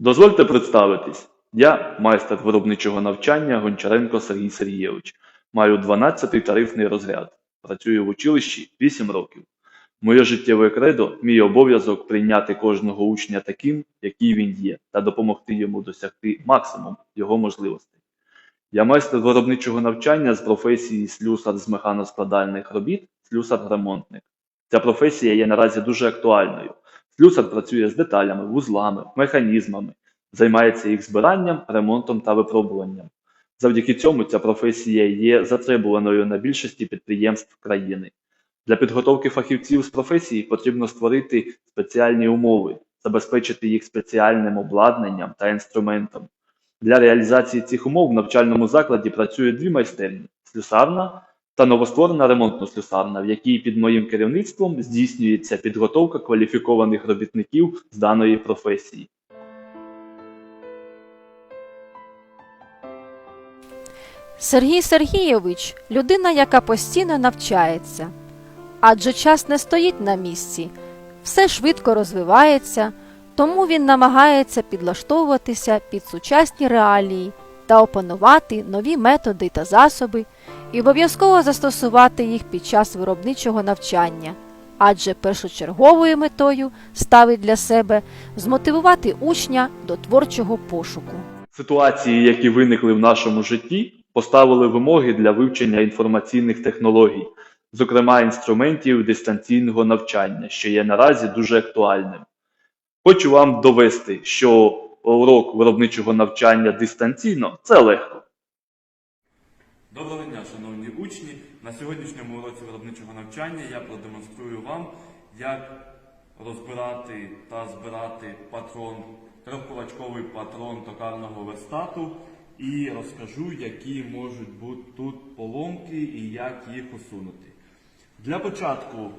Дозвольте представитись. Я майстер виробничого навчання Гончаренко Сергій Сергійович. Маю 12-й тарифний розряд. Працюю в училищі 8 років. Моє життєве кредо – мій обов'язок прийняти кожного учня таким, який він є, та допомогти йому досягти максимум його можливостей. Я майстер виробничого навчання з професії слюсар з механоскладальних робіт, слюсар-ремонтник. Ця професія є наразі дуже актуальною. Слюсар працює з деталями, вузлами, механізмами, займається їх збиранням, ремонтом та випробуванням. Завдяки цьому ця професія є затребуваною на більшості підприємств країни. Для підготовки фахівців з професії потрібно створити спеціальні умови, забезпечити їх спеціальним обладнанням та інструментом. Для реалізації цих умов в навчальному закладі працює дві майстерні слюсарна та новостворена ремонтно-слюсарна, в якій під моїм керівництвом здійснюється підготовка кваліфікованих робітників з даної професії. Сергій Сергійович людина, яка постійно навчається. Адже час не стоїть на місці, все швидко розвивається, тому він намагається підлаштовуватися під сучасні реалії та опанувати нові методи та засоби і обов'язково застосувати їх під час виробничого навчання. Адже першочерговою метою ставить для себе змотивувати учня до творчого пошуку. Ситуації, які виникли в нашому житті, поставили вимоги для вивчення інформаційних технологій, зокрема інструментів дистанційного навчання, що є наразі дуже актуальним. Хочу вам довести, що урок виробничого навчання дистанційно це легко. Доброго дня, шановні учні! На сьогоднішньому уроці виробничого навчання я продемонструю вам, як розбирати та збирати патрон, трьохкулачковий патрон токарного верстату і розкажу, які можуть бути тут поломки і як їх усунути. Для початку, е,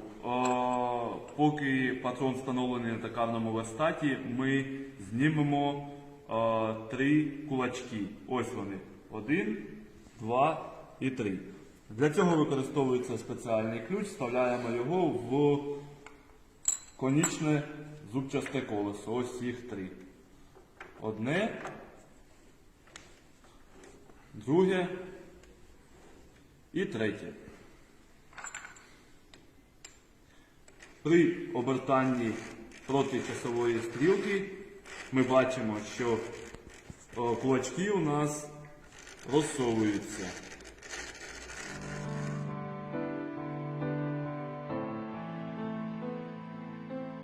поки патрон встановлений на токарному верстаті, ми знімемо е, три кулачки. Ось вони. Один, два і три. Для цього використовується спеціальний ключ, вставляємо його в конічне зубчасте колесо. Ось їх три. Одне, друге і третє. При обертанні проти часової стрілки ми бачимо, що кулачки у нас розсовуються.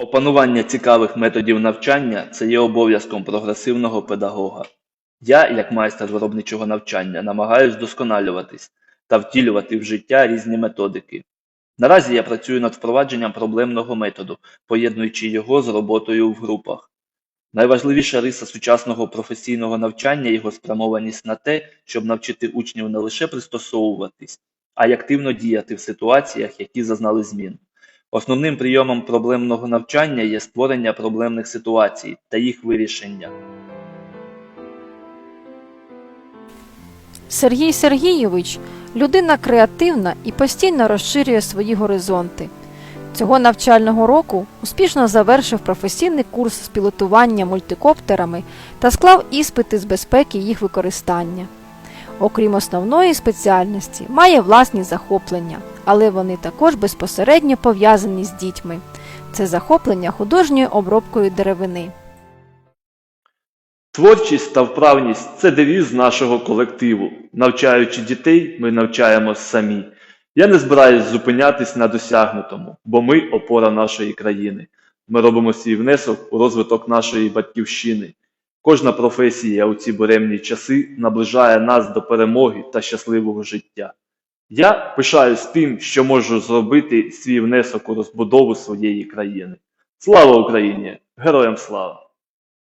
Опанування цікавих методів навчання це є обов'язком прогресивного педагога. Я, як майстер виробничого навчання, намагаюсь вдосконалюватись та втілювати в життя різні методики. Наразі я працюю над впровадженням проблемного методу, поєднуючи його з роботою в групах. Найважливіша риса сучасного професійного навчання його спрямованість на те, щоб навчити учнів не лише пристосовуватись, а й активно діяти в ситуаціях, які зазнали змін. Основним прийомом проблемного навчання є створення проблемних ситуацій та їх вирішення. Сергій Сергійович людина креативна і постійно розширює свої горизонти. Цього навчального року успішно завершив професійний курс з пілотування мультикоптерами та склав іспити з безпеки їх використання. Окрім основної спеціальності, має власні захоплення, але вони також безпосередньо пов'язані з дітьми. Це захоплення художньою обробкою деревини. Творчість та вправність це девіз нашого колективу. Навчаючи дітей, ми навчаємось самі. Я не збираюсь зупинятись на досягнутому, бо ми опора нашої країни. Ми робимо свій внесок у розвиток нашої батьківщини. Кожна професія у ці буремні часи наближає нас до перемоги та щасливого життя. Я пишаюсь тим, що можу зробити свій внесок у розбудову своєї країни. Слава Україні! Героям слава!